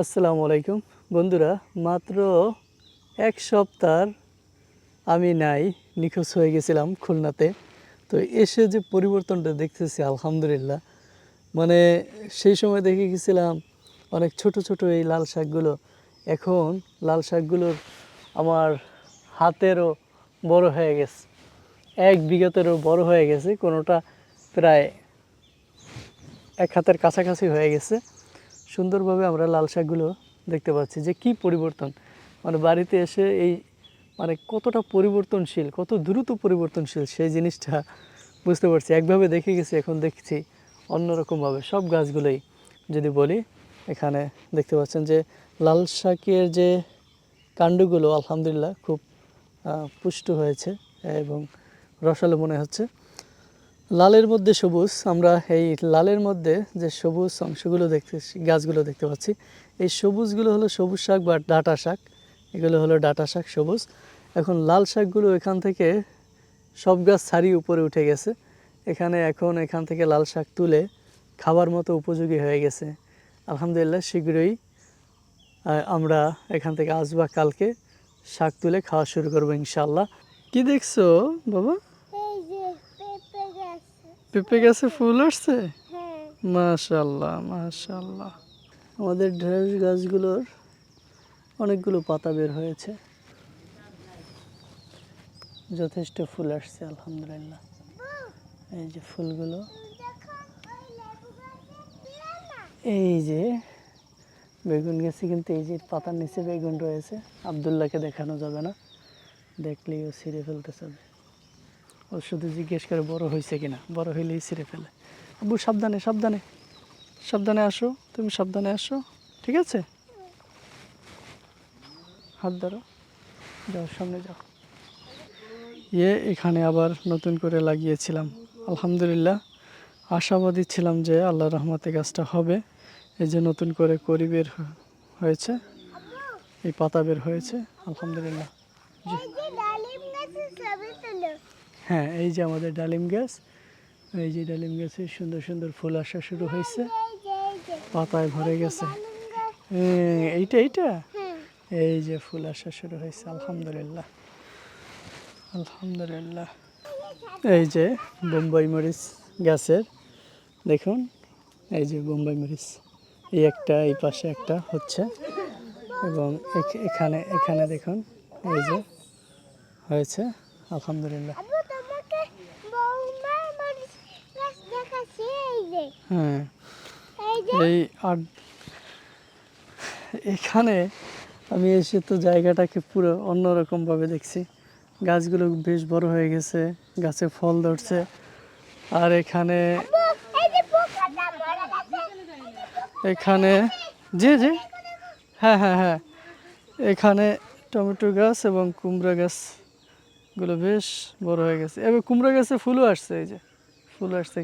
আসসালামু আলাইকুম। বন্ধুরা, মাত্র এক সপ্তাহ আমি নাই, নিখোঁজ হয়ে গেছিলাম খুলনাতে। তো এসে যে পরিবর্তনটা দেখতেছি, আলহামদুলিল্লাহ। মানে সেই সময় দেখে গেছিলাম, অনেক ছোট ছোট এই লাল শাকগুলো। এখন লাল শাকগুলোর আমার হাতেরও বড় হয়ে গেছে। এক বিঘাতেরও বড় হয়ে গেছে, কোনোটা প্রায় এক হাতের কাছাকাছি হয়ে গেছে। সুন্দরভাবে আমরা লাল শাকগুলো দেখতে পাচ্ছি যে কি পরিবর্তন। মানে বাড়িতে এসে এই মানে কতটা পরিবর্তনশীল, কত দ্রুত পরিবর্তনশীল সেই জিনিসটা বুঝতে পারছি। একভাবে দেখে গেছি, এখন দেখছি অন্যরকমভাবে। সব গাছগুলোই যদি বলি, এখানে দেখতে পাচ্ছেন যে লাল শাকের যে কাণ্ডগুলো আলহামদুলিল্লাহ খুব পুষ্ট হয়েছে এবং রসালো মনে হচ্ছে। লালের মধ্যে সবুজ, আমরা এই লালের মধ্যে যে সবুজ অংশগুলো দেখতে গাছগুলো দেখতে পাচ্ছি, এই সবুজগুলো হলো সবুজ শাক বা ডাটা শাক। এগুলো হলো ডাটা শাক সবুজ। এখন লাল শাকগুলো এখান থেকে সব গাছ ছাড়িয়ে উপরে উঠে গেছে। এখানে এখন এখান থেকে লাল শাক তুলে খাবার মতো উপযোগী হয়ে গেছে। আলহামদুলিল্লাহ, শীঘ্রই আমরা এখান থেকে আজ বা কালকে শাক তুলে খাওয়া শুরু করব ইনশাল্লাহ কি দেখছ, বাবা? পেঁপে গাছে ফুল আসছে? হ্যাঁ। মাশাল্লাহ মাশাল্লাহ আমাদের ঢেঁড়স গাছগুলোর অনেকগুলো পাতা বের হয়েছে। যথেষ্ট ফুল আসছে আলহামদুলিল্লাহ। এই যে ফুলগুলো। এই যে বেগুন গাছে কিন্তু এই যে পাতার নিচে বেগুন রয়েছে। আবদুল্লাহকে দেখানো যাবে না। দেখলেই ও ছিঁড়ে ফেলতে চাবে। ও শুধু জিজ্ঞেস করে বড় হয়েছে কিনা? বড় হইলেই ছিঁড়ে ফেলে। আব্বু, সাবধানে সাবধানে। সাবধানে আসো, তুমি সাবধানে আসো। ঠিক আছে? হাত ধরো। যাও, সামনে যাও। ইয়ে এখানে আবার নতুন করে লাগিয়েছিলাম। আলহামদুলিল্লাহ। আশাবাদী ছিলাম যে আল্লাহ রহমতে গাছটা হবে। এই যে নতুন করে করি বের হয়েছে। এই পাতা বের হয়েছে। আলহামদুলিল্লাহ। জি। হ্যাঁ এই যে আমাদের ডালিম গাছ এই যে ডালিম গাছে সুন্দর সুন্দর ফুল আসা শুরু হয়েছে। পাতায় ভরে গেছে। হ্যাঁ, এইটা এইটা? এই যে ফুল আসা শুরু হয়েছে আলহামদুলিল্লাহ। আলহামদুলিল্লাহ। এই যে বোম্বাই মরিচ গাছের দেখুন এই যে বোম্বাই মরিচ। এই একটা এই পাশে একটা হচ্ছে। এবং এখ- এখানে এখানে দেখুন এই যে হয়েছে আলহামদুলিল্লাহ আবু তোমাকে বৌমা মরিচ গাছ দেখাচ্ছি এই যে হ্যাঁ এই আর এখানে আমি এসে তো জায়গাটাকে পুরো অন্যরকমভাবে দেখছি। গাছগুলো বেশ বড় হয়ে গেছে গাছে ফল ধরছে। আর এখানে এখানে জি জি। হ্যাঁ হ্যাঁ হ্যাঁ। এখানে টমেটো গাছ এবং কুমড়া গাছগুলো বেশ বড় হয়ে গেছে। এবার কুমড়া গাছে ফুলও আসছে এই যে। ফুল আসছে।